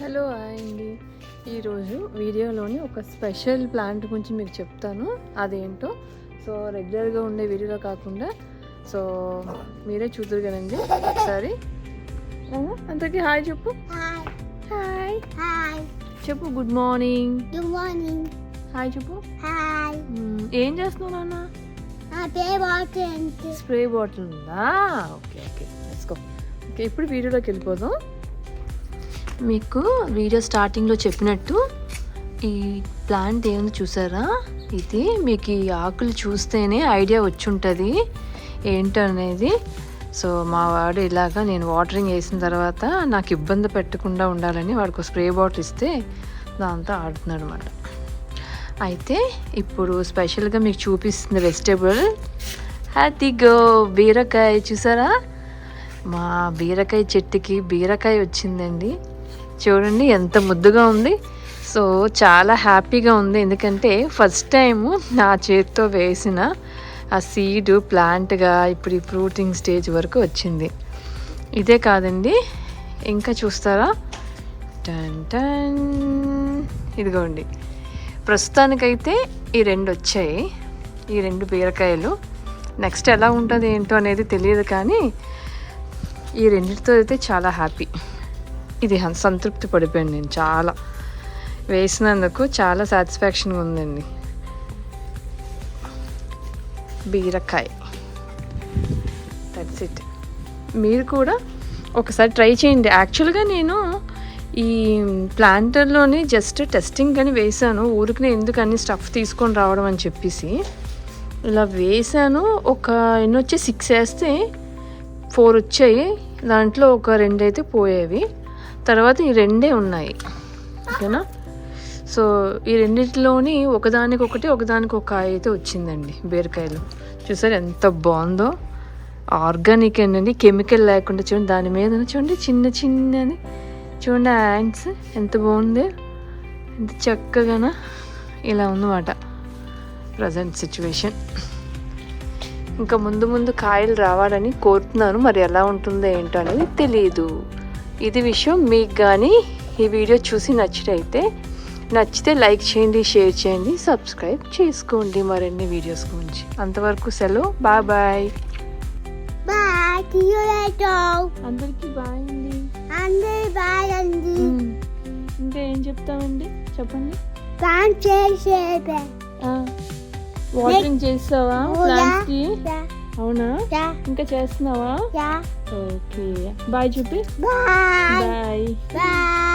Hello hi అండి. ఈరోజు వీడియోలోని ఒక స్పెషల్ ప్లాంట్ గురించి మీకు చెప్తాను. అదేంటో? సో రెగ్యులర్గా ఉండే వీడియోలో కాకుండా సో మీరే చూద్దరు కదండి. ఒకసారి? అందరికీ హాయ్ చెప్పు. హాయ్. Hi. చెప్పు good morning. Good morning. Hi చెప్పు. మ్మ్, ఏం చేస్తున్నావు నాన్న? స్ప్రే బాటిల్ ఉందా? Okay okay. ఓకే ఇప్పుడు వీడియోలోకి వెళ్ళిపోదాం. మీకు వీడియో స్టార్టింగ్లో చెప్పినట్టు ఈ ప్లాంట్ ఏముంది చూసారా? ఇది మీకు ఈ ఆకులు చూస్తేనే ఐడియా వచ్చి ఉంటుంది ఏంటనేది? సో మా వాడు ఇలాగా నేను వాటరింగ్ వేసిన తర్వాత నాకు ఇబ్బంది పెట్టకుండా ఉండాలని వాడికి స్ప్రే బాటిల్ ఇస్తే దాంతో ఆడుతున్నాడు అనమాట అయితే ఇప్పుడు స్పెషల్గా మీకు చూపిస్తుంది వెజిటేబుల్. హ్యాపీగో బీరకాయ చూసారా? మా బీరకాయ చెట్టుకి బీరకాయ వచ్చిందండి. చూడండి ఎంత ముద్దుగా ఉంది. సో చాలా హ్యాపీగా ఉంది. ఎందుకంటే ఫస్ట్ టైము నా చేతితో వేసిన ఆ సీడ్ ప్లాంట్గా ఇప్పుడు ఈ ఫ్రూటింగ్ స్టేజ్ వరకు వచ్చింది. ఇదే కాదండి ఇంకా చూస్తారా? టన్ టన్. ఇదిగోండి. ప్రస్తుతానికైతే ఈ రెండు వచ్చాయి. ఈ రెండు బీరకాయలు. నెక్స్ట్ ఎలా ఉంటుంది ఏంటో అనేది తెలియదు కానీ ఈ రెండింటితో అయితే చాలా హ్యాపీ. ఇది సంతృప్తి పడిపోయాను నేను చాలా. వేసినందుకు చాలా సాటిస్ఫాక్షన్గా ఉందండి. బీరకాయ. దట్స్ ఇట్ మీరు కూడా ఒకసారి ట్రై చేయండి. యాక్చువల్గా నేను ఈ ప్లాంటర్లోని జస్ట్ టెస్టింగ్ అని వేశాను. ఊరికి ఎందుకు అన్ని స్టఫ్ తీసుకొని రావడం అని చెప్పేసి. ఇలా వేశాను. ఒక ఎన్నొచ్చి సిక్స్ వేస్తే ఫోర్ వచ్చాయి. దాంట్లో ఒక రెండు అయితే పోయేవి. తర్వాత ఈ రెండే ఉన్నాయి. ఓకేనా? సో ఈ రెండింటిలోని ఒకదానికొకటి ఒకదానికి ఒక కాయ అయితే వచ్చిందండి బీరకాయలు. చూసారు ఎంత బాగుందో? ఆర్గానిక్ అండి కెమికల్ లేకుండా చూడండి దాని మీద చూడండి చిన్న చిన్నది చూడండి యాండ్స్ ఎంత బాగుంది? ఎంత చక్కగాన? ఇలా ఉందన్నమాట ప్రజెంట్ సిచ్యువేషన్. ఇంకా ముందు ముందు కాయలు రావాలని కోరుతున్నాను మరి ఎలా ఉంటుందో ఏంటో అనేది తెలియదు ఇది విషయం మీకు కానీ ఈ వీడియో చూసి నచ్చినైతే నచ్చితే లైక్ చేయండి షేర్ చేయండి సబ్స్క్రైబ్ చేసుకోండి మరిన్ని వీడియోస్ గురించి. అంతవరకు సెలవు. Bye bye. అందరికీ బాయ్ అండి. And bye and ఇంకా ఏం చెప్తామండి? చెప్పండి. Change it. వాటరింగ్ చేస్తావా ప్లాంట్స్కి? Yeah. అవునా? ఇంకా చేస్తున్నావా? ఓకే. బాయ్ చూపి. బాయ్. బాయ్.